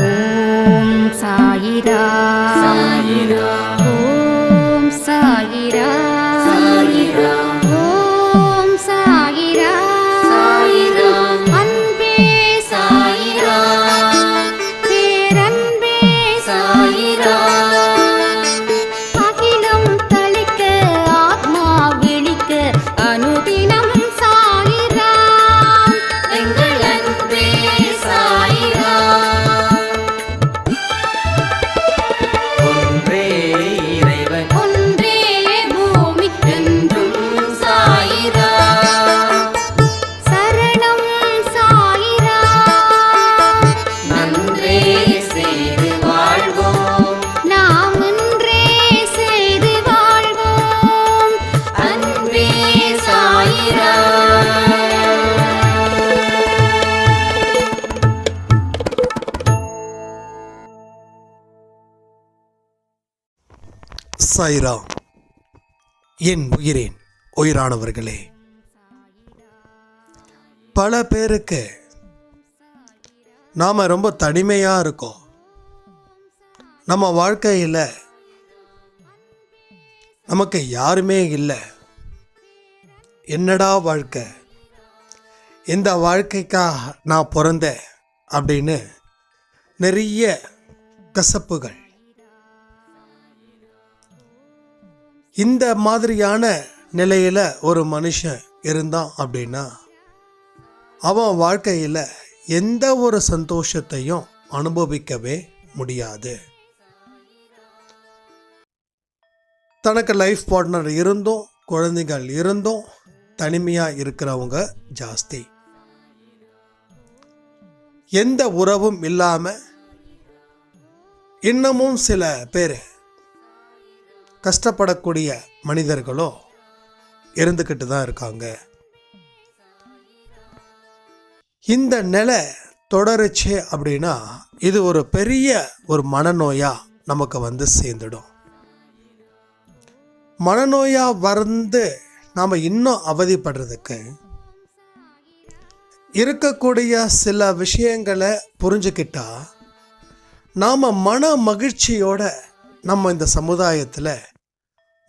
ஓம் சாயிரா சாயிரா ஓம் சாயிரா என் உயிரேன் உயிரானவர்களே. பல பேருக்கு நாம் ரொம்ப தனிமையாக இருக்கோம். நம்ம வாழ்க்கையில் நமக்கு யாருமே இல்லை. என்னடா வாழ்க்கை? இந்த வாழ்க்கைக்காக நான் பிறந்தேன் அப்படின்னு நிறைய கசப்புகள் இந்த மாதிரியான நிலையில் ஒரு மனுஷன் இருந்தான் அப்படின்னா அவன் வாழ்க்கையில் எந்த ஒரு சந்தோஷத்தையும் அனுபவிக்கவே முடியாது. தனக்கு லைஃப் பார்ட்னர் இருந்தும் குழந்தைகள் இருந்தும் தனிமையாக இருக்கிறவங்க ஜாஸ்தி. எந்த உறவும் இல்லாமல் இன்னமும் சில பேர் கஷ்டப்படக்கூடிய மனிதர்களோ இருந்துக்கிட்டு தான் இருக்காங்க. இந்த நிலை தொடருச்சு அப்படின்னா இது ஒரு பெரிய ஒரு மனநோயாக நமக்கு வந்து சேர்ந்துடும். மனநோயாக வந்து நாம் இன்னும் அவதிப்படுறதுக்கு இருக்கக்கூடிய சில விஷயங்களை புரிஞ்சுக்கிட்டா நாம் மன மகிழ்ச்சியோட நம்ம இந்த சமுதாயத்தில்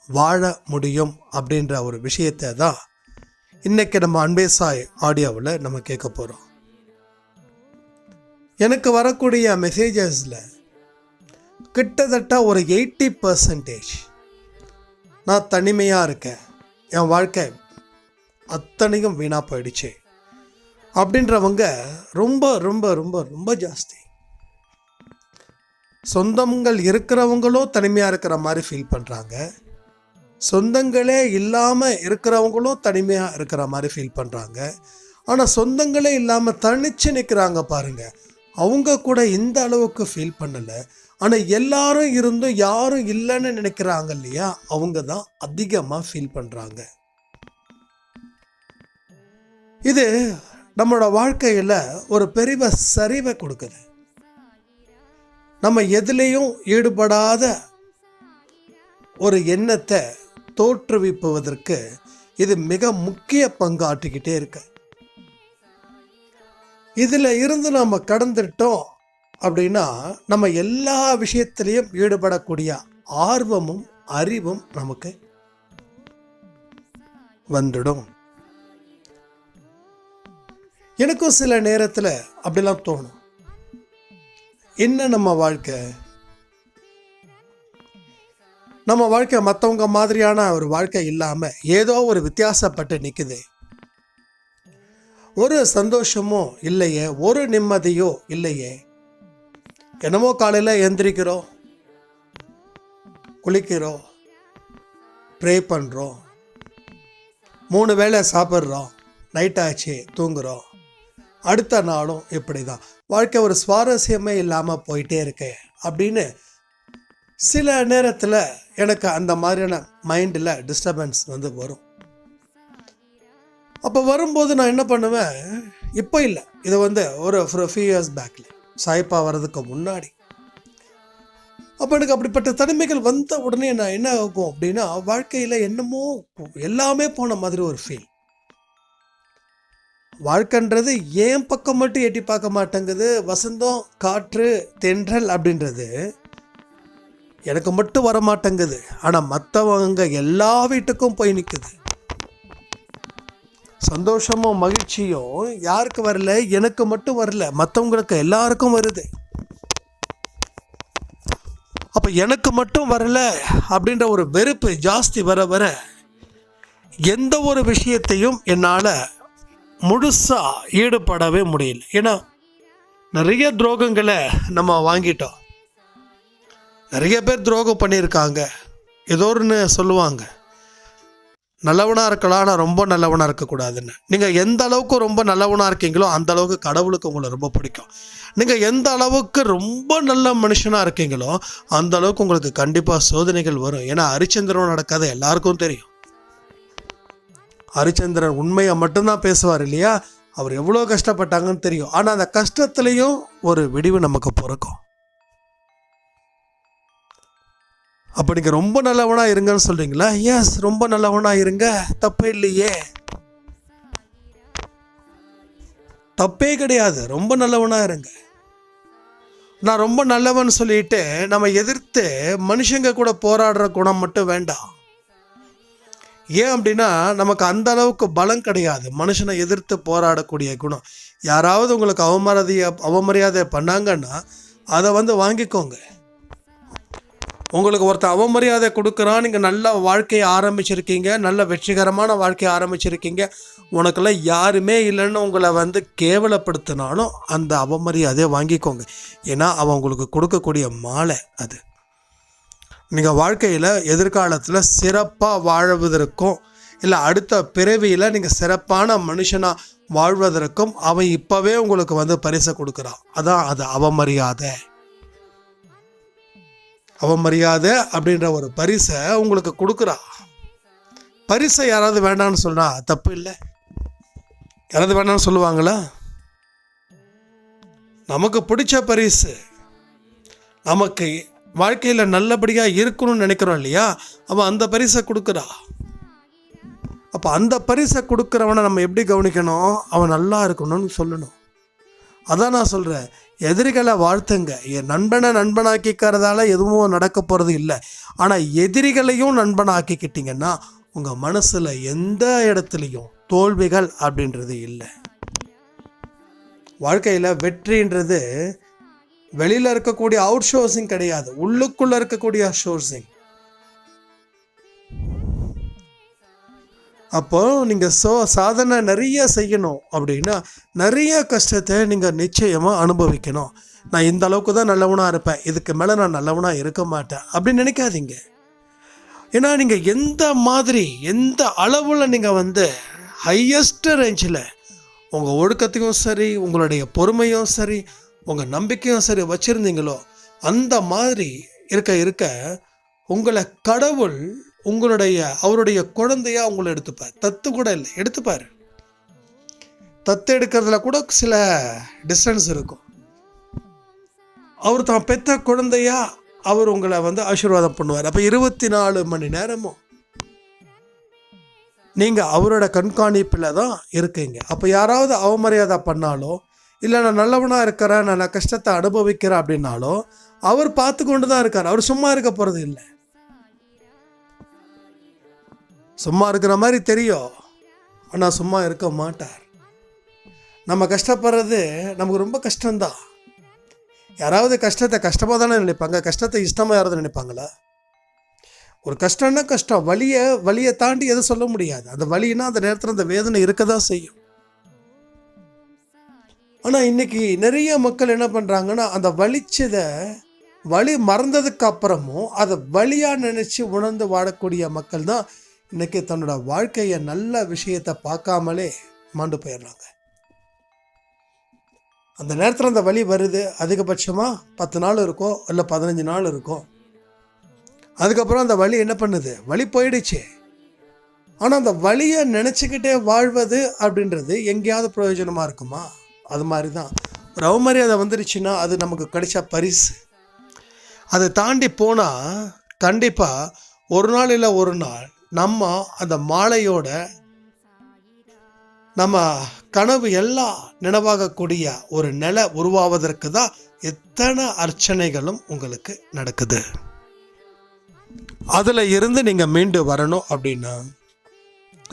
வாழ முடியும் அப்படின்ற ஒரு விஷயத்தை தான் இன்றைக்கி நம்ம அன்பே சாய் ஆடியோவில் நம்ம கேட்க போகிறோம் எனக்கு வரக்கூடிய மெசேஜஸில் கிட்டத்தட்ட ஒரு எயிட்டி பர்சன்டேஜ் நான் தனிமையாக இருக்கேன். என் வாழ்க்கை அத்தனையும் வீணாக போயிடுச்சு. அப்படின்றவங்க ரொம்ப ரொம்ப ரொம்ப ரொம்ப ஜாஸ்தி. சொந்தங்கள் இருக்கிறவங்களும் தனிமையாக இருக்கிற மாதிரி ஃபீல் பண்ணுறாங்க சொந்தங்களே இல்லாமல் இருக்கிறவங்களும் தனிமையாக இருக்கிற மாதிரி ஃபீல் பண்ணுறாங்க ஆனால் சொந்தங்களே இல்லாமல் தனிச்சு நிற்கிறாங்க பாருங்கள் அவங்க கூட இந்த அளவுக்கு ஃபீல் பண்ணலை. ஆனால் எல்லாரும் இருந்தும் யாரும் இல்லைன்னு நினைக்கிறாங்க இல்லையா? அவங்க தான் அதிகமாக ஃபீல் பண்ணுறாங்க இது நம்மளோட வாழ்க்கையில் ஒரு பெரிய சரிவை கொடுக்குது. நம்ம எதுலேயும் ஈடுபடாத ஒரு எண்ணத்தை தோற்றுவிப்பதற்கு இது மிக முக்கிய பங்காற்றிக்கிட்டே இருக்கு. இதில் இருந்து நம்ம கடந்துட்டோம் அப்படின்னா நம்ம எல்லா விஷயத்திலையும் ஈடுபடக்கூடிய ஆர்வமும் அறிவும் நமக்கு வந்துடும். எனக்கும் சில நேரத்தில் அப்படிலாம் தோணும். என்ன நம்ம வாழ்க்கை? நம்ம வாழ்க்கை மற்றவங்க மாதிரியான ஒரு வாழ்க்கை இல்லாமல் ஏதோ ஒரு வித்தியாசப்பட்டு நிற்குது ஒரு சந்தோஷமோ இல்லையே ஒரு நிம்மதியோ இல்லையே. என்னமோ காலையில் எந்திரிக்கிறோம் குளிக்கிறோம் ப்ரே பண்ணுறோம் மூணு வேளை சாப்பிட்றோம் நைட் ஆச்சு தூங்குறோம். அடுத்த நாளும் இப்படி தான் வாழ்க்கை ஒரு சுவாரஸ்யமே இல்லாமல் போயிட்டே இருக்கு அப்படின்னு சில நேரத்தில் எனக்கு அந்த மாதிரியான மைண்டில் டிஸ்டர்பன்ஸ் வந்து வரும். அப்போ வரும்போது நான் என்ன பண்ணுவேன்? இப்போ இல்லை. இது வந்து ஒரு ஃபியூ இயர்ஸ் பேக்கில் சாய்ப்பா வர்றதுக்கு முன்னாடி. அப்போ எனக்கு அப்படிப்பட்ட தனிமைகள் வந்த உடனே நான் என்ன ஆகும் அப்படின்னா வாழ்க்கையில் என்னமோ எல்லாமே போன மாதிரி ஒரு ஃபீல் வாழ்க்கைன்றது ஏன் பக்கம் மட்டும் எட்டி பார்க்க மாட்டேங்குது? வசந்தம் காற்று தென்றல் அப்படின்றது எனக்கு மட்டும் வர மாட்டேங்குது ஆனால் மற்றவங்க எல்லா வீட்டுக்கும் போய் நிற்குது சந்தோஷமும் மகிழ்ச்சியும் யாருக்கு வரல? எனக்கு மட்டும் வரல. மற்றவங்களுக்கு எல்லாருக்கும் வருது. அப்போ எனக்கு மட்டும் வரல அப்படின்ற ஒரு வெறுப்பு ஜாஸ்தி வர வர எந்த ஒரு விஷயத்தையும் என்னால் முழுசாக ஈடுபடவே முடியல. ஏன்னா நிறைய துரோகங்களை நம்ம வாங்கிட்டோம். நிறைய பேர் துரோகம் பண்ணியிருக்காங்க. ஏதோ ஒன்று சொல்லுவாங்க. நல்லவனாக இருக்கலாம் ஆனால் ரொம்ப நல்லவனாக இருக்கக்கூடாதுன்னு. நீங்கள் எந்த அளவுக்கு ரொம்ப நல்லவனாக இருக்கீங்களோ அந்த அளவுக்கு கடவுளுக்கு உங்களை ரொம்ப பிடிக்கும். நீங்கள் எந்த அளவுக்கு ரொம்ப நல்ல மனுஷனாக இருக்கீங்களோ அந்த அளவுக்கு உங்களுக்கு கண்டிப்பாக சோதனைகள் வரும். ஏன்னா ஹரிச்சந்திரன் நடக்காத எல்லாருக்கும் தெரியும். ஹரிச்சந்திரன் உண்மையை மட்டும்தான் பேசுவார் இல்லையா? அவர் எவ்வளோ கஷ்டப்பட்டாங்கன்னு தெரியும். ஆனால் அந்த கஷ்டத்துலேயும் ஒரு விடிவு நமக்கு பிறக்கும். அப்போ நீங்கள் ரொம்ப நல்லவனாக இருங்கன்னு சொல்கிறீங்களா எஸ் ரொம்ப நல்லவனாக இருங்க. தப்பே இல்லையே. தப்பே கிடையாது. ரொம்ப நல்லவனாக இருங்க. நான் ரொம்ப நல்லவன் சொல்லிட்டு நம்ம எதிர்த்து மனுஷங்க கூட போராடுற குணம் மட்டும் வேண்டாம். ஏன் அப்படின்னா நமக்கு அந்த அளவுக்கு பலம் கிடையாது. மனுஷனை எதிர்த்து போராடக்கூடிய குணம். யாராவது உங்களுக்கு அவமரியாதையை அவமரியாதை பண்ணாங்கன்னா அதை வந்து வாங்கிக்கோங்க. உங்களுக்கு ஒருத்தர் அவமரியாதை கொடுக்குறான் நீங்கள் நல்ல வாழ்க்கையை ஆரம்பிச்சிருக்கீங்க நல்ல வெற்றிகரமான வாழ்க்கையை ஆரம்பிச்சிருக்கீங்க. உனக்கெல்லாம் யாருமே இல்லைன்னு உங்களை வந்து கேவலப்படுத்தினாலும் அந்த அவமரியாதையை வாங்கிக்கோங்க. ஏன்னா அவன் உங்களுக்கு கொடுக்கக்கூடிய மாலை அது. நீங்கள் வாழ்க்கையில் எதிர்காலத்தில் சிறப்பாக வாழ்வதற்கும் இல்லை அடுத்த பிறவியில் நீங்கள் சிறப்பான மனுஷனாக வாழ்வதற்கும் அவன் இப்போவே உங்களுக்கு வந்து பரிசை கொடுக்குறான். அதான் அது அவமரியாதை. அவமரியாதை அப்படின்ற ஒரு பரிசை உங்களுக்கு கொடுக்குறா. பரிசை யாராவது வேண்டாம்னு சொன்னா தப்பு இல்லை. யாராவது வேண்டாம்னு சொல்லுவாங்களா? நமக்கு பிடிச்ச பரிசு. நமக்கு வாழ்க்கையில் நல்லபடியாக இருக்கணும்னு நினைக்கிறோம் இல்லையா? அவன் அந்த பரிசை கொடுக்குறா. அப்போ அந்த பரிசை கொடுக்குறவனை நம்ம எப்படி கவனிக்கணும்? அவன் நல்லா இருக்கணும்னு சொல்லணும். அதான் நான் சொல்கிறேன் எதிரிகளை வாழ்த்துங்க. என் நண்பனை நண்பனாக்கிக்கிறதால எதுவும் நடக்க போகிறது இல்லை. ஆனால் எதிரிகளையும் நண்பனாக்கிக்கிட்டிங்கன்னா உங்கள் மனசில் எந்த இடத்துலையும் தோல்விகள் அப்படின்றது இல்லை. வாழ்க்கையில் வெற்றின்றது வெளியில் இருக்கக்கூடிய அவுட் ஷோர்ஸிங் கிடையாது. உள்ளுக்குள்ளே இருக்கக்கூடிய ஷோர்ஸிங் அப்போ நீங்கள் சோ சாதனை நிறைய செய்யணும் அப்படின்னா நிறைய கஷ்டத்தை நீங்கள் நிச்சயமாக அனுபவிக்கணும். நான் இந்த அளவுக்கு தான் நல்லவனாக இருப்பேன். இதுக்கு மேலே நான் நல்லவனாக இருக்க மாட்டேன். அப்படின்னு நினைக்காதீங்க. ஏன்னா நீங்கள் எந்த மாதிரி எந்த அளவில் நீங்கள் வந்து ஹையஸ்ட் ரேஞ்சில் உங்கள் ஒழுக்கத்தையும் சரி உங்களுடைய பொறுமையும் சரி உங்கள் நம்பிக்கையும் சரி வச்சுருந்தீங்களோ அந்த மாதிரி இருக்க இருக்க உங்களை கடவுள் உங்களுடைய அவருடைய குழந்தையா உங்களை எடுத்துப்பார். தத்து கூட இல்லை எடுத்துப்பார். தத்து எடுக்கிறதுல கூட சில டிஸ்டன்ஸ் இருக்கும். அவர் தான் பெத்த குழந்தையா அவர் உங்களை வந்து ஆசீர்வாதம் பண்ணுவார். அப்போ இருபத்தி நாலு மணி நேரமும் நீங்கள் அவரோட கண்காணிப்பில் தான் இருக்கீங்க. அப்போ யாராவது அவமரியாதை பண்ணாலோ இல்லை நான் நல்லவனாக இருக்கிறேன் நான் கஷ்டத்தை அனுபவிக்கிறேன் அப்படின்னாலும் அவர் பார்த்து கொண்டு தான் இருக்கார். அவர் சும்மா இருக்க போகிறது இல்லை. சும்மா இருக்கிற மாதிரி தெரியும். ஆனால் சும்மா இருக்க மாட்டார். நம்ம கஷ்டப்படுறது நமக்கு ரொம்ப கஷ்டம்தான். யாராவது கஷ்டத்தை கஷ்டமாக தானே நினைப்பாங்க? கஷ்டத்தை இஷ்டமாக யாராவது நினைப்பாங்களா? ஒரு கஷ்டம்னா கஷ்டம். வழியை வழியை தாண்டி எதுவும் சொல்ல முடியாது. அந்த வலினா அந்த நேரத்தில் அந்த வேதனை இருக்க தான் செய்யும். ஆனால் இன்னைக்கு நிறைய மக்கள் என்ன பண்ணுறாங்கன்னா அந்த வலிச்சதை வலி மறந்ததுக்கு அப்புறமும் அதை வழியாக நினச்சி உணர்ந்து வாழக்கூடிய மக்கள் தான் இன்றைக்கி தன்னோட வாழ்க்கையை நல்ல விஷயத்தை பார்க்காமலே மாண்டு போயிடுறாங்க. அந்த நேரத்தில் அந்த வழி வருது அதிகபட்சமாக பத்து நாள் இருக்கும் இல்லை பதினஞ்சு நாள் இருக்கும் அதுக்கப்புறம் அந்த வழி என்ன பண்ணுது? வழி போயிடுச்சு. ஆனால் அந்த வழியை நினச்சிக்கிட்டே வாழ்வது அப்படின்றது எங்கேயாவது பிரயோஜனமாக இருக்குமா? அது மாதிரி தான். ஒரு அவமரியாதை வந்துருச்சுன்னா அது நமக்கு கிடைச்ச பரிசு. அதை தாண்டி போனால் கண்டிப்பாக ஒரு நாள் இல்லை ஒரு நாள் நம்ம அந்த மாலையோட நம்ம கனவு எல்லாம் நினைவாகக்கூடிய ஒரு நிலை உருவாவதற்கு தான் எத்தனை அர்ச்சனைகளும் உங்களுக்கு நடக்குது. அதில் இருந்து நீங்கள் மீண்டு வரணும் அப்படின்னா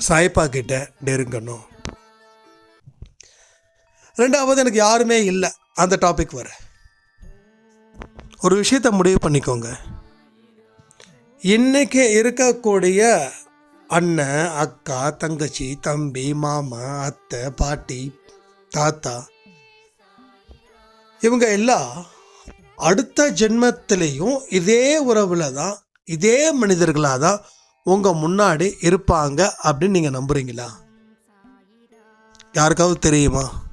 சாய்ப்பா கிட்ட நெருங்கணும். ரெண்டாவது எனக்கு யாருமே இல்லை. அந்த டாபிக் வர. ஒரு விஷயத்தை முடிவு பண்ணிக்கோங்க. இன்றைக்கி இருக்கக்கூடிய அண்ணன் அக்கா தங்கச்சி தம்பி மாமா அத்தை பாட்டி தாத்தா இவங்க எல்லாம் அடுத்த ஜென்மத்திலையும் இதே உறவில் தான் இதே மனிதர்களாக தான் உங்கள் முன்னாடி இருப்பாங்க அப்படின்னு நீங்கள் நம்புகிறீங்களா யாருக்காவது தெரியுமா?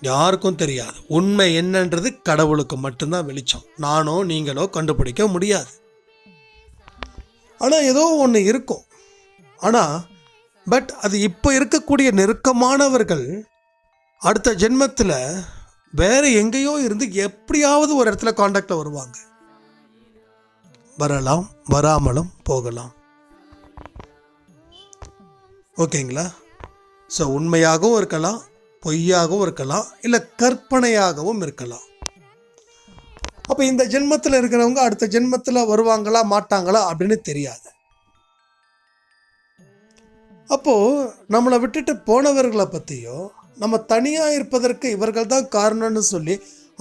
யாருக்கும் தெரியாது. உண்மை என்னன்றது கடவுளுக்கு மட்டும்தான் வெளிச்சம். நானோ நீங்களோ கண்டுபிடிக்க முடியாது. ஆனால் ஏதோ ஒன்று இருக்கும். ஆனால் பட் அது இப்போ இருக்கக்கூடிய நெருக்கமானவர்கள் அடுத்த ஜென்மத்தில் வேறு எங்கேயோ இருந்து எப்படியாவது ஒரு இடத்துல காண்டாக்டில் வருவாங்க. வரலாம் வராமலும் போகலாம். ஓகேங்களா? ஸோ உண்மையாகவும் இருக்கலாம் பொய்யாகவும் இருக்கலாம் இல்லை கற்பனையாகவும் இருக்கலாம். அப்போ இந்த ஜென்மத்தில் இருக்கிறவங்க அடுத்த ஜென்மத்தில் வருவாங்களா மாட்டாங்களா அப்படின்னு தெரியாது. அப்போது நம்மளை விட்டுட்டு போனவர்களை பற்றியோ நம்ம தனியாக இருப்பதற்கு இவர்கள் தான் காரணம்னு சொல்லி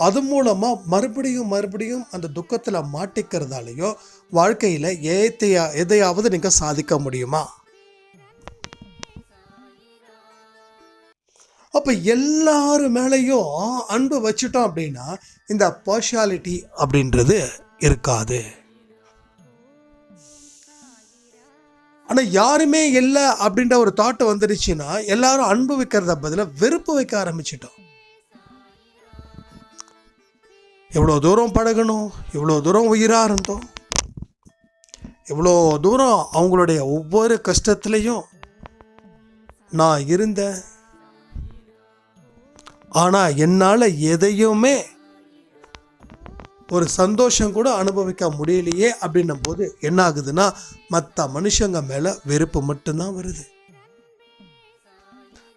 அது மூலமாக மறுபடியும் மறுபடியும் அந்த துக்கத்தில் மாட்டிக்கிறதாலேயோ வாழ்க்கையில் ஏத்தையா எதையாவது நீங்கள் சாதிக்க முடியுமா? அப்போ எல்லாரு மேலேயும் அன்பு வச்சுட்டோம் அப்படின்னா இந்த பர்ஷாலிட்டி அப்படின்றது இருக்காது. ஆனால் யாருமே இல்லை அப்படின்ற ஒரு தாட் வந்துடுச்சுன்னா எல்லாரும் அன்பு வைக்கிறத பதிலாக வெறுப்பு வைக்க ஆரம்பிச்சிட்டோம். எவ்வளோ தூரம் பழகணும் எவ்வளோ தூரம் உயிராக இருந்தோம் எவ்வளோ தூரம் அவங்களுடைய ஒவ்வொரு கஷ்டத்துலேயும் நான் இருந்தேன் ஆனால் என்னால் எதையுமே ஒரு சந்தோஷம் கூட அனுபவிக்க முடியலையே அப்படின்னும் போது என்ன ஆகுதுன்னா மற்ற மனுஷங்க மேலே வெறுப்பு மட்டும்தான் வருது.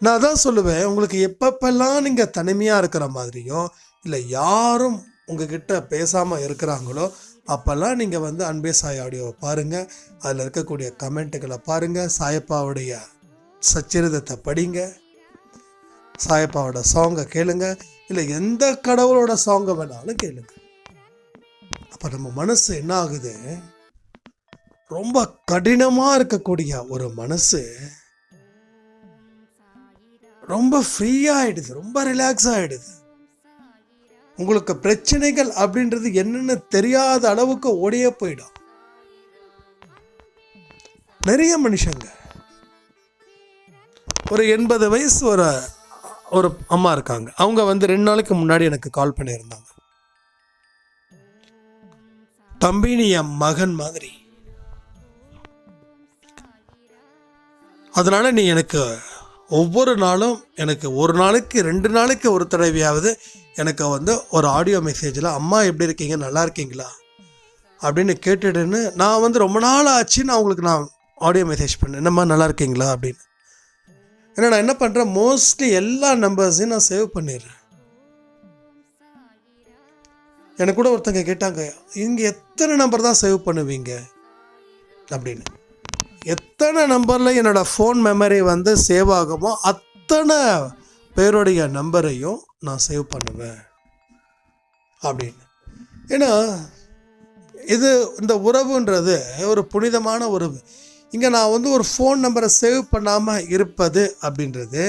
நான் தான் சொல்லுவேன் உங்களுக்கு எப்பப்பெல்லாம் நீங்கள் தனிமையாக இருக்கிற மாதிரியும் இல்லை யாரும் உங்ககிட்ட பேசாமல் இருக்கிறாங்களோ அப்போல்லாம் நீங்கள் வந்து அன்பே சாய் ஆடியோவை பாருங்கள் அதில் இருக்கக்கூடிய கமெண்ட்டுகளை பாருங்கள் சாயப்பாவுடைய சச்சரிதத்தை படிங்க. சாயப்பாவோட சாங்கை கேளுங்க. இல்லை எந்த கடவுளோட சாங்கை வேணாலும் கேளுங்க. அப்போ நம்ம மனசு என்ன ஆகுது? ரொம்ப கடினமாக இருக்கக்கூடிய ஒரு மனசு ரொம்ப ஃப்ரீயாகிடுது ரொம்ப ரிலாக்ஸ் ஆகிடுது உங்களுக்கு பிரச்சனைகள் அப்படின்றது என்னென்னு தெரியாத அளவுக்கு ஓடிய போயிடும். நிறைய மனுஷங்க ஒரு எண்பது வயசு ஒரு ஒரு அம்மா இருக்காங்க. அவங்க வந்து ரெண்டு நாளைக்கு முன்னாடி எனக்கு கால் பண்ணியிருந்தாங்க. தம்பி நீ என் மகன் மாதிரி. அதனால் நீ எனக்கு ஒவ்வொரு நாளும் எனக்கு ஒரு நாளைக்கு ரெண்டு நாளைக்கு ஒரு தடவையாவது எனக்கு வந்து ஒரு ஆடியோ மெசேஜில் அம்மா எப்படி இருக்கீங்க? நல்லா இருக்கீங்களா? அப்படின்னு கேட்டுடுன்னு நான் வந்து ரொம்ப நாள் ஆச்சுன்னு நான் உங்களுக்கு நான் ஆடியோ மெசேஜ் பண்ணேன். என்னம்மா நல்லா இருக்கீங்களா? அப்படின்னு. ஏன்னா நான் என்ன பண்ணுறேன் மோஸ்ட்லி எல்லா நம்பர்ஸையும் நான் சேவ் பண்ணிடுறேன். எனக்கு கூட ஒருத்தங்க கேட்டாங்க இங்கே எத்தனை நம்பர் தான் சேவ் பண்ணுவீங்க? அப்படின்னு. எத்தனை நம்பரில் என்னோடய ஃபோன் மெமரி வந்து சேவ் ஆகுமோ அத்தனை பேருடைய நம்பரையும் நான் சேவ் பண்ணுவேன். அப்படின்னு. ஏன்னா இது இந்த உறவுன்றது ஒரு புனிதமான உறவு. இங்கே நான் வந்து ஒரு ஃபோன் நம்பரை சேவ் பண்ணாமல் இருப்பது அப்படின்றது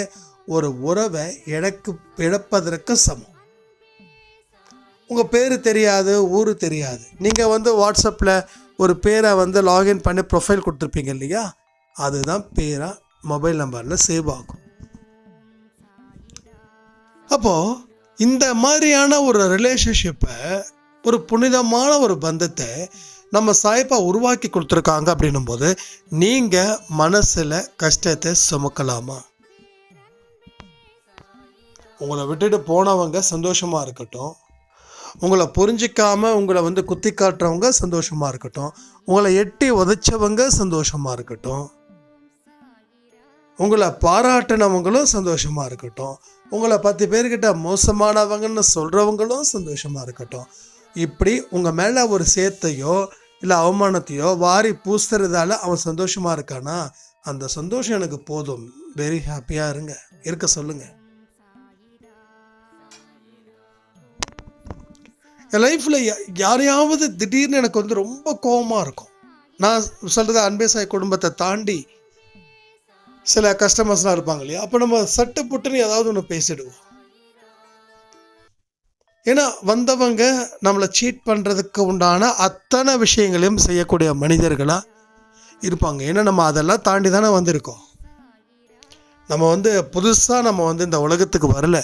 ஒரு உறவை இழக்கு இழப்பதற்கு சமம். உங்கள் பேர் தெரியாது ஊர் தெரியாது. நீங்கள் வந்து வாட்ஸ்அப்பில் ஒரு பேரை வந்து லாகின் பண்ணி ப்ரொஃபைல் கொடுத்துருப்பீங்க இல்லையா? அதுதான் பேராக மொபைல் நம்பரில் சேவ் ஆகும். அப்போது இந்த மாதிரியான ஒரு ரிலேஷன்ஷிப்பை ஒரு புனிதமான ஒரு பந்தத்தை நம்ம சாய்ப்பா உருவாக்கி கொடுத்துருக்காங்க அப்படின்னும் போது நீங்கள் மனசில் கஷ்டத்தை சுமக்கலாமா? உங்களை விட்டுட்டு போனவங்க சந்தோஷமாக இருக்கட்டும். உங்களை புரிஞ்சிக்காமல் உங்களை வந்து குத்தி காட்டுறவங்க சந்தோஷமாக இருக்கட்டும். உங்களை எட்டி உதைச்சவங்க சந்தோஷமாக இருக்கட்டும். உங்களை பாராட்டினவங்களும் சந்தோஷமாக இருக்கட்டும். உங்களை பத்து பேர்கிட்ட மோசமானவங்கன்னு சொல்கிறவங்களும் சந்தோஷமாக இருக்கட்டும். இப்படி உங்கள் மேலே ஒரு சேத்தையோ இல்லை அவமானத்தையோ வாரி பூசுறதால அவன் சந்தோஷமாக இருக்கானா? அந்த சந்தோஷம் எனக்கு போதும். வெரி ஹாப்பியாக இருங்க. இருக்க சொல்லுங்க. என் லைஃப்பில் யாரையாவது திடீர்னு எனக்கு வந்து ரொம்ப கோபமாக இருக்கும். நான் சொல்கிறது அன்பே சாய் குடும்பத்தை தாண்டி சில கஸ்டமர்ஸ்லாம் இருப்பாங்க இல்லையா? அப்போ நம்ம சட்டு புட்டுன்னு ஏதாவது ஒன்று பேசிடுவோம். ஏன்னா வந்தவங்க நம்மளை சீட் பண்ணுறதுக்கு உண்டான அத்தனை விஷயங்களையும் செய்யக்கூடிய மனிதர்களாக இருப்பாங்க. ஏன்னா நம்ம அதெல்லாம் தாண்டி தானே வந்திருக்கோம். நம்ம வந்து புதுசாக நம்ம வந்து இந்த உலகத்துக்கு வரல.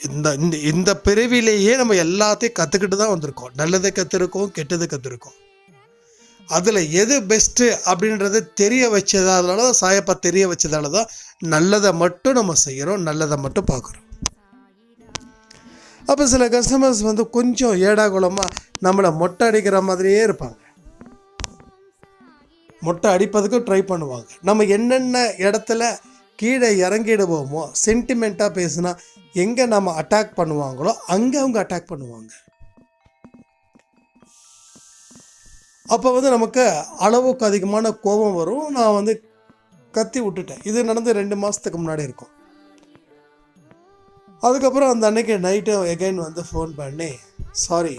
இந்த இந்த இந்த பிறவிலேயே நம்ம எல்லாத்தையும் கற்றுக்கிட்டு தான் வந்திருக்கோம். நல்லதை கற்றுருக்கோம் கெட்டதை கற்றுருக்கோம் அதில் எது பெஸ்ட்டு அப்படின்றது தெரிய வச்சதால தான் சாயப்பா தெரிய வச்சதால தான் நல்லதை மட்டும் நம்ம செய்கிறோம் நல்லதை மட்டும் பார்க்குறோம். அப்போ சில கஸ்டமர்ஸ் வந்து கொஞ்சம் ஏடாகுளமாக நம்மளை மொட்டை அடிக்கிற மாதிரியே இருப்பாங்க. மொட்டை அடிப்பதுக்கு ட்ரை பண்ணுவாங்க. நம்ம என்னென்ன இடத்துல கீழே இறங்கிடுவோமோ சென்டிமெண்ட்டாக பேசுனா எங்கே நம்ம அட்டாக் பண்ணுவாங்களோ அங்கே அவங்க அட்டாக் பண்ணுவாங்க. அப்போ வந்து நமக்கு அளவுக்கு அதிகமான கோபம் வரும். நான் வந்து கத்தி விட்டுட்டேன். இது நடந்து ரெண்டு மாதத்துக்கு முன்னாடி இருக்கும். அதுக்கப்புறம் அந்த அன்னைக்கு நைட்டு எகைன் வந்து ஃபோன் பண்ணி சாரி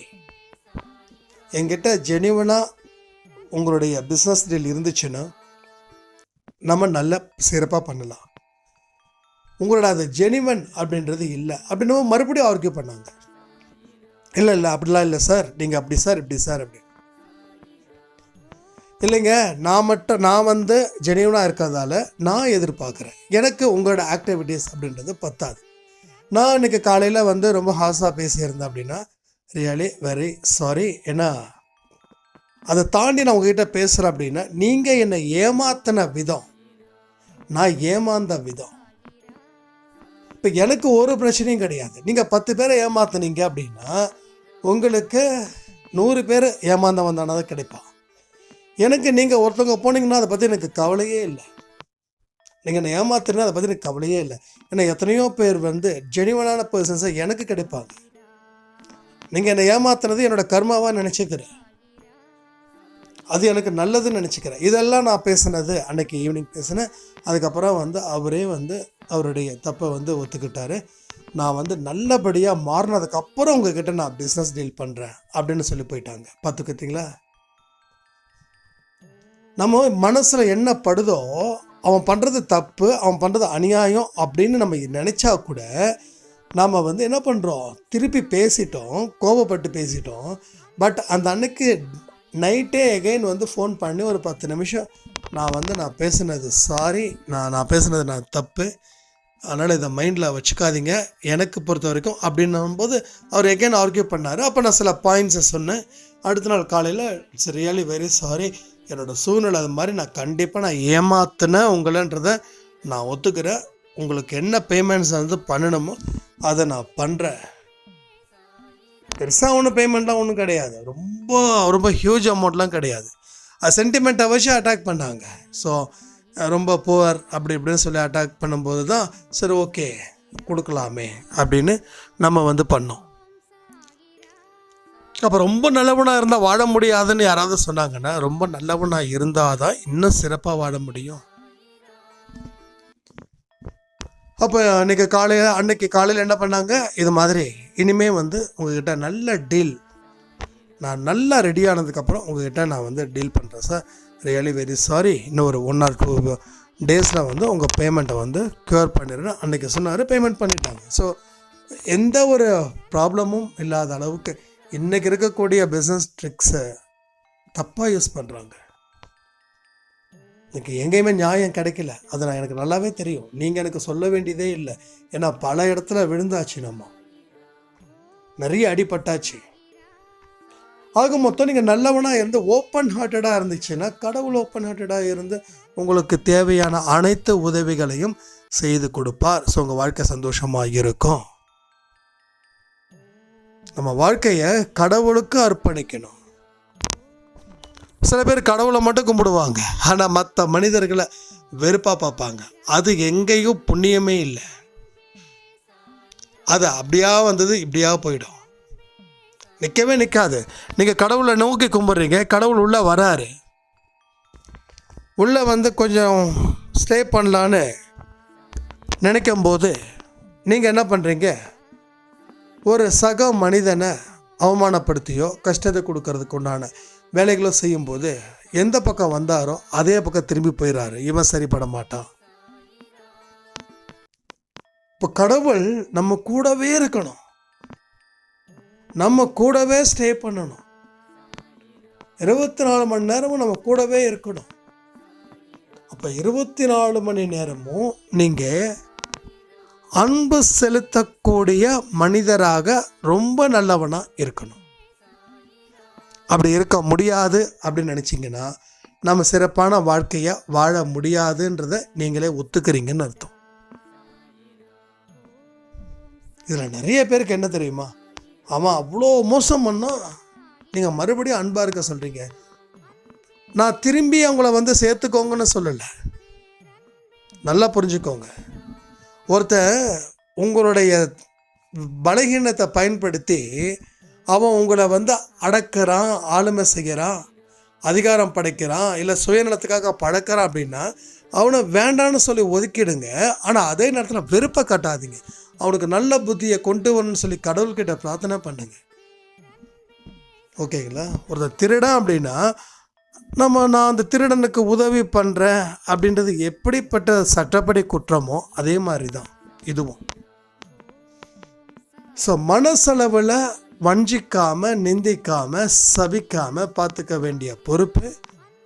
என்கிட்ட ஜெனிவனாக உங்களுடைய பிஸ்னஸ் டீல் இருந்துச்சுன்னா நம்ம நல்ல சிறப்பாக பண்ணலாம். உங்களோட அது ஜெனிவன் அப்படின்றது இல்லை. அப்படின்னு மறுபடியும் ஆர்கியூ பண்ணாங்க. இல்லை இல்லை அப்படிலாம் இல்லை சார் நீங்கள் அப்படி சார் இப்படி சார் அப்படி இல்லைங்க நான் மட்டும் நான் வந்து ஜெனியூனாக இருக்கிறதால நான் எதிர்பார்க்குறேன். எனக்கு உங்களோட ஆக்டிவிட்டீஸ் அப்படின்றது பத்தாது. நான் இன்னைக்கு காலையில் வந்து ரொம்ப ஹாஸாக பேசியிருந்தேன் அப்படின்னா ரியலி வெரி சாரி. ஏன்னா அதை தாண்டி நான் உங்ககிட்ட பேசுகிறேன் அப்படின்னா நீங்கள் என்னை ஏமாத்தின விதம். நான் ஏமாந்த விதம். இப்போ எனக்கு ஒரு பிரச்சனையும் கிடையாது. நீங்கள் பத்து பேரை ஏமாத்துனீங்க அப்படின்னா உங்களுக்கு நூறு பேர் ஏமாந்தவன் தானே தான் கிடைப்பான். எனக்கு நீங்கள் ஒருத்தவங்க போனீங்கன்னா அதை பற்றி எனக்கு கவலையே இல்லை. நீங்கள் என்னை ஏமாத்துறீங்கன்னா அதை பற்றி எனக்கு கவலையே இல்லை. ஏன்னா எத்தனையோ பேர் வந்து ஜெனிவனான பர்சன்ஸாக எனக்கு கிடைப்பாங்க. நீங்கள் என்னை ஏமாத்துனது என்னோட கர்மாவாக நினச்சிக்கிறேன். அது எனக்கு நல்லதுன்னு நினச்சிக்கிறேன். இதெல்லாம் நான் பேசினது அன்றைக்கி ஈவினிங் பேசினேன். அதுக்கப்புறம் வந்து அவரே வந்து அவருடைய தப்பை வந்து ஒத்துக்கிட்டாரு. நான் வந்து நல்லபடியாக மாறினதுக்கப்புறம் உங்ககிட்ட நான் பிஸ்னஸ் டீல் பண்ணுறேன் அப்படின்னு சொல்லி போயிட்டாங்க. பார்த்துக்கிட்டீங்களா நம்ம மனசில் என்ன படுதோ அவன் பண்ணுறது தப்பு அவன் பண்ணுறது அநியாயம் அப்படின்னு நம்ம நினச்சா கூட நாம் வந்து என்ன பண்ணுறோம் திருப்பி பேசிட்டோம் கோபப்பட்டு பேசிட்டோம். பட் அந்த அன்னைக்கு நைட்டே எகைன் வந்து ஃபோன் பண்ணி ஒரு பத்து நிமிஷம் நான் வந்து நான் பேசுனது சாரி நான் நான் பேசுனது நான் தப்பு. அதனால் இதை மைண்டில் வச்சுக்காதீங்க. எனக்கு பொறுத்த வரைக்கும் அப்படின்னும்போது அவர் எகைன் ஆர்கியூ பண்ணார். அப்போ நான் சில பாயிண்ட்ஸை சொன்னேன். அடுத்த நாள் காலையில் இட்ஸ் ரியலி வெரி சாரி என்னோடய சூழ்நிலை அது மாதிரி நான் கண்டிப்பாக நான் ஏமாத்தினேன் உங்களைன்றதை நான் ஒத்துக்கிறேன். உங்களுக்கு என்ன பேமெண்ட்ஸ் வந்து பண்ணணுமோ அதை நான் பண்ணுறேன் பெருசாக ஒன்றும் பேமெண்ட்லாம் ஒன்றும் கிடையாது. ரொம்ப ரொம்ப ஹியூஜ் அமௌண்ட்லாம் கிடையாது. அது சென்டிமெண்ட்டை வச்சு அட்டாக் பண்ணாங்க. ஸோ ரொம்ப புவர் அப்படி இப்படின்னு சொல்லி அட்டாக் பண்ணும்போது தான் சரி ஓகே கொடுக்கலாமே அப்படின்னு நம்ம வந்து பண்ணோம். அப்போ ரொம்ப நல்லவனாக இருந்தால் வாழ முடியாதுன்னு யாராவது சொன்னாங்கன்னா ரொம்ப நல்லவனாக இருந்தால் தான் இன்னும் சிறப்பாக வாழ முடியும். அப்போ அன்றைக்கி காலையில் அன்னைக்கு காலையில் என்ன பண்ணாங்க? இது மாதிரி இனிமே வந்து உங்ககிட்ட நல்ல டீல் நான் நல்லா ரெடி ஆனதுக்கப்புறம் உங்ககிட்ட நான் வந்து டீல் பண்ணுறேன் சார் ரியலி வெரி சாரி இன்னும் ஒரு ஒன் ஆர் டூ டேஸில் வந்து உங்கள் பேமெண்ட்டை வந்து க்யூர் பண்ணிடுறேன் அன்றைக்கி சொன்னார் பேமெண்ட் பண்ணிட்டாங்க. ஸோ எந்த ஒரு ப்ராப்ளமும் இல்லாத அளவுக்கு இன்றைக்கி இருக்கக்கூடிய பிஸ்னஸ் ட்ரிக்ஸை தப்பாக யூஸ் பண்ணுறாங்க எனக்கு எங்கேயுமே நியாயம் கிடைக்கல. அது நான் எனக்கு நல்லாவே தெரியும். நீங்கள் எனக்கு சொல்ல வேண்டியதே இல்லை. ஏன்னா பல இடத்துல விழுந்தாச்சு நம்ம. நிறைய அடிபட்டாச்சு. ஆக மொத்தம் நீங்கள் நல்லவனாக இருந்து ஓப்பன் ஹார்ட்டடாக இருந்துச்சுன்னா கடவுள் ஓப்பன் ஹார்ட்டடாக இருந்து உங்களுக்கு தேவையான அனைத்து உதவிகளையும் செய்து கொடுப்பார். ஸோ உங்கள் வாழ்க்கை சந்தோஷமாக இருக்கும். நம்ம வாழ்க்கையை கடவுளுக்கு அர்ப்பணிக்கணும். சில பேர் கடவுளை மட்டும் கும்பிடுவாங்க. ஆனால் மற்ற மனிதர்களை வெறுப்பாக பார்ப்பாங்க. அது எங்கேயும் புண்ணியமே இல்லை. அது அப்படியா வந்தது இப்படியா போயிடும். நிற்கவே நிற்காது நீங்கள் கடவுளை நோக்கி கும்பிட்றீங்க. கடவுள் உள்ளே வராரு. உள்ளே வந்து கொஞ்சம் ஸ்டே பண்ணலான்னு நினைக்கும் போது நீங்கள் என்ன பண்ணுறீங்க ஒரு சக மனிதனை அவமானப்படுத்தியோ கஷ்டத்தை கொடுக்கறதுக்கு உண்டான வேலைகளோ செய்யும்போது எந்த பக்கம் வந்தாரோ அதே பக்கம் திரும்பி போயிடுறாரு இவன் சரிப்பட மாட்டான். இப்போ கடவுள் நம்ம கூடவே இருக்கணும். நம்ம கூடவே ஸ்டே பண்ணணும். இருபத்தி நாலு மணி நேரமும் நம்ம கூடவே இருக்கணும். அப்போ இருபத்தி நாலு மணி நேரமும் நீங்கள் அன்பு செலுத்தக்கூடிய மனிதராக ரொம்ப நல்லவனாக இருக்கணும். அப்படி இருக்க முடியாது அப்படின்னு நினச்சிங்கன்னா நம்ம சிறப்பான வாழ்க்கையை வாழ முடியாதுன்றதை நீங்களே ஒத்துக்கிறீங்கன்னு அர்த்தம். இதில் நிறைய பேருக்கு என்ன தெரியுமா? அவன் அவ்வளோ மோசம் பண்ணால் நீங்கள் மறுபடியும் அன்பாக இருக்க சொல்கிறீங்க நான் திரும்பி அவங்கள வந்து சேர்த்துக்கோங்கன்னு சொல்லலை. நல்லா புரிஞ்சுக்கோங்க. ஒருத்தன் உங்களுடைய பலகீனத்தை பயன்படுத்தி அவன் உங்களை வந்து அடக்கிறான் ஆளுமை செய்கிறான் அதிகாரம் படைக்கிறான் இல்லை சுயநலத்துக்காக பழக்கிறான் அப்படின்னா அவனை வேண்டான்னு சொல்லி ஒதுக்கிடுங்க. ஆனால் அதே நேரத்தில் வெறுப்பை காட்டாதீங்க. அவனுக்கு நல்ல புத்தியை கொண்டு வரணும்னு சொல்லி கடவுள்கிட்ட பிரார்த்தனை பண்ணுங்க. ஓகேங்களா? ஒருத்தர் திருடன் அப்படின்னா நம்ம நான் அந்த திருடனுக்கு உதவி பண்ணுறேன் அப்படின்றது எப்படிப்பட்ட சட்டப்படி குற்றமோ அதே மாதிரி தான் இதுவும். ஸோ மனசளவில் வஞ்சிக்காமல் நிந்திக்காமல் சபிக்காமல் பார்த்துக்க வேண்டிய பொறுப்பு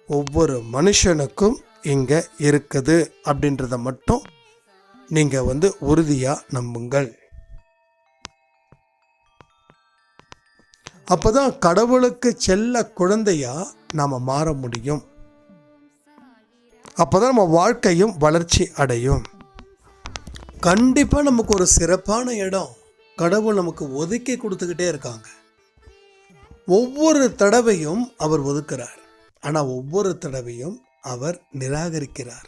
ஒவ்வொரு மனுஷனுக்கும் இங்கே இருக்குது அப்படின்றத மட்டும் நீங்கள் வந்து உறுதியாக நம்புங்கள். அப்போ தான் கடவுளுக்கு செல்ல குழந்தையாக நாம் மாற முடியும். அப்பதான் நம்ம வாழ்க்கையும் வளர்ச்சி அடையும். கண்டிப்பாக நமக்கு ஒரு சிறப்பான இடம் கடவுள் நமக்கு ஒதுக்கி கொடுத்துக்கிட்டே இருக்காங்க. ஒவ்வொரு தடவையும் அவர் ஒதுக்குறார். ஆனால் ஒவ்வொரு தடவையும் அவர் நிராகரிக்கிறார்.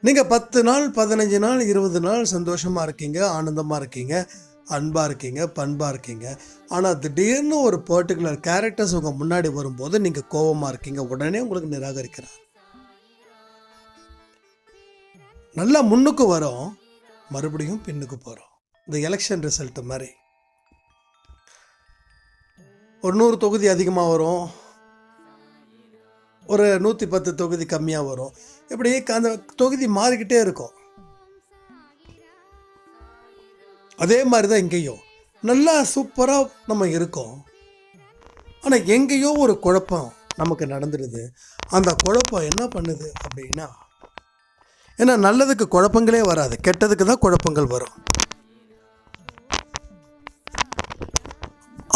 நீங்கள் பத்து நாள் பதினஞ்சு நாள் இருபது நாள் சந்தோஷமாக இருக்கீங்க ஆனந்தமாக இருக்கீங்க. அன்பாக இருக்கீங்க பண்பாக இருக்கீங்க. ஆனால் திடீர்னு ஒரு பர்டிகுலர் கேரக்டர்ஸ் உங்கள் முன்னாடி வரும்போது நீங்கள் கோபமாக இருக்கீங்க. உடனே உங்களுக்கு நிராகரிக்கிறார். நல்லா முன்னுக்கு வரோம் மறுபடியும் பின்னுக்கு போகிறோம் இந்த எலெக்ஷன் ரிசல்ட் மாதிரி. ஒரு நூறு தொகுதி அதிகமாக வரும். ஒரு நூற்றி பத்து தொகுதி கம்மியாக வரும். இப்படி அந்த தொகுதி மாறிக்கிட்டே இருக்கும். அதே மாதிரி தான் இங்கேயும். நல்லா சூப்பராக நம்ம இருக்கோம். ஆனால் எங்கேயோ ஒரு குழப்பம் நமக்கு நடந்துடுது அந்த குழப்பம் என்ன பண்ணுது அப்படின்னா ஏன்னா நல்லதுக்கு குழப்பங்களே வராது. கெட்டதுக்கு தான் குழப்பங்கள் வரும்.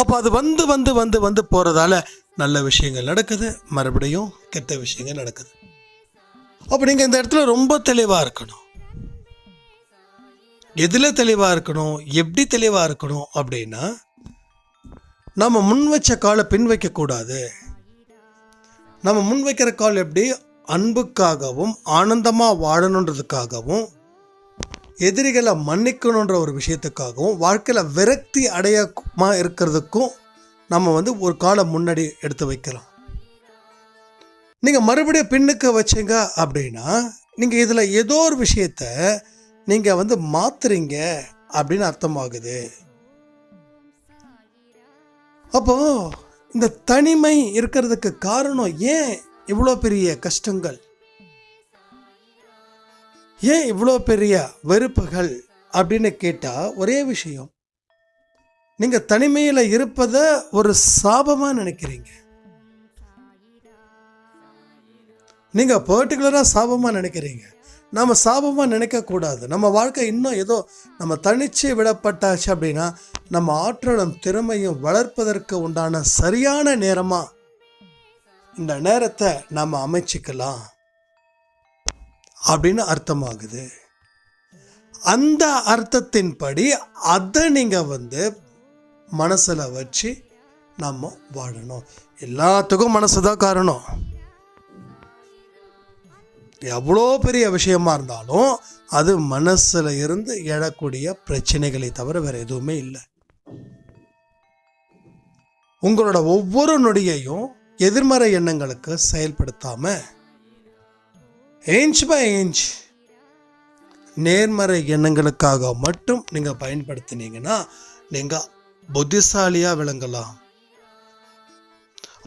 அப்போ அது வந்து வந்து வந்து வந்து போகிறதால நல்ல விஷயங்கள் நடக்குது. மறுபடியும் கெட்ட விஷயங்கள் நடக்குது. அப்போ நீங்கள் இந்த இடத்துல ரொம்ப தெளிவாக இருக்கணும். எதில் தெளிவாக இருக்கணும்? எப்படி தெளிவாக இருக்கணும் அப்படின்னா நம்ம முன் வச்ச காலை பின் வைக்கக்கூடாது நம்ம முன் வைக்கிற கால் எப்படி? அன்புக்காகவும் ஆனந்தமாக வாழணுன்றதுக்காகவும் எதிரிகளை மன்னிக்கணுன்ற ஒரு விஷயத்துக்காகவும் வாழ்க்கையில் விரக்தி அடையமாக இருக்கிறதுக்கும் நம்ம வந்து ஒரு காலம் முன்னாடி எடுத்து வைக்கலாம். நீங்கள் மறுபடியும் பின்னுக்கு வச்சீங்க அப்படின்னா நீங்கள் இதில் ஏதோ ஒரு விஷயத்த நீங்கள் வந்து மாத்துறீங்க அப்படின்னு அர்த்தமாகுது. அப்போ இந்த தனிமை இருக்கிறதுக்கு காரணம் ஏன் இவ்வளோ பெரிய கஷ்டங்கள்? ஏன் இவ்வளோ பெரிய வெறுப்புகள் அப்படின்னு கேட்டால் ஒரே விஷயம். நீங்கள் தனிமையில் இருப்பதை ஒரு சாபமாக நினைக்கிறீங்க. நீங்கள் பர்டிகுலராக சாபமாக நினைக்கிறீங்க. நம்ம சாபமாக நினைக்கக்கூடாது. நம்ம வாழ்க்கை இன்னும் ஏதோ நம்ம தனிச்சு விடப்பட்டாச்சு அப்படின்னா நம்ம ஆற்றலும் திறமையும் வளர்ப்பதற்கு உண்டான சரியான நேரமாக இந்த நேரத்தை நம்ம அமைச்சிக்கலாம் அப்படின்னு அர்த்தமாகுது. அந்த அர்த்தத்தின்படி அதை நீங்கள் வந்து மனசில் வச்சு நம்ம வாழணும். எல்லாத்துக்கும் மனசு தான் காரணம். எவ்வளோ பெரிய விஷயமா இருந்தாலும் அது மனசில் இருந்து எழக்கூடிய பிரச்சனைகளை தவிர வேறு எதுவுமே இல்லை. உங்களோட ஒவ்வொரு நொடியையும் எதிர்மறை எண்ணங்களுக்கு செயல்படுத்தாம ஏஞ்ச் பை ஏஞ்ச் நேர்மறை எண்ணங்களுக்காக மட்டும் நீங்கள் பயன்படுத்தினீங்கன்னா நீங்கள் புத்திசாலியாக விளங்கலாம்.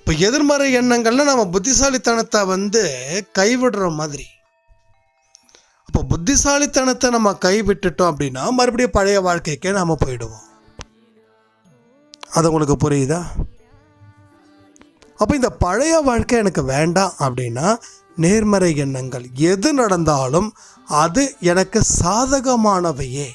இப்போ எதிர்மறை எண்ணங்கள்ல நம்ம புத்திசாலித்தனத்தை வந்து கைவிடுற மாதிரி. அப்போ புத்திசாலித்தனத்தை நம்ம கைவிட்டுட்டோம் அப்படின்னா மறுபடியும் பழைய வாழ்க்கைக்கே நாம் போயிடுவோம். அது உங்களுக்கு புரியுதா? அப்போ இந்த பழைய வாழ்க்கை எனக்கு வேண்டாம் அப்படின்னா நேர்மறை எண்ணங்கள் எது நடந்தாலும் அது எனக்கு சாதகமானவையே.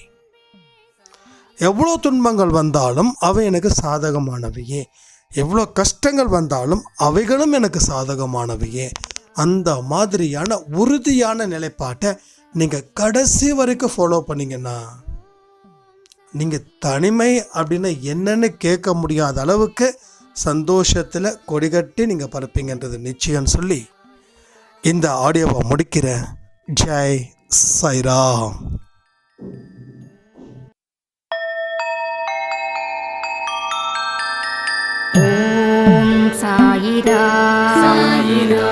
எவ்வளோ துன்பங்கள் வந்தாலும் அவை எனக்கு சாதகமானவையே. எவ்வளோ கஷ்டங்கள் வந்தாலும் அவைகளும் எனக்கு சாதகமானவையே அந்த மாதிரியான உறுதியான நிலைப்பாட்டை நீங்கள் கடைசி வரைக்கும் ஃபாலோ பண்ணிங்கன்னா நீங்கள் தனிமை அப்படின்னு என்னன்னு கேட்க முடியாத அளவுக்கு சந்தோஷத்தில் கொடிகட்டி நீங்கள் பரப்பீங்கன்றது நிச்சயம் சொல்லி இந்த ஆடியோவை முடிக்கிறேன். ஜெய் சைராம் ஓம் சாயிரா சாயிரா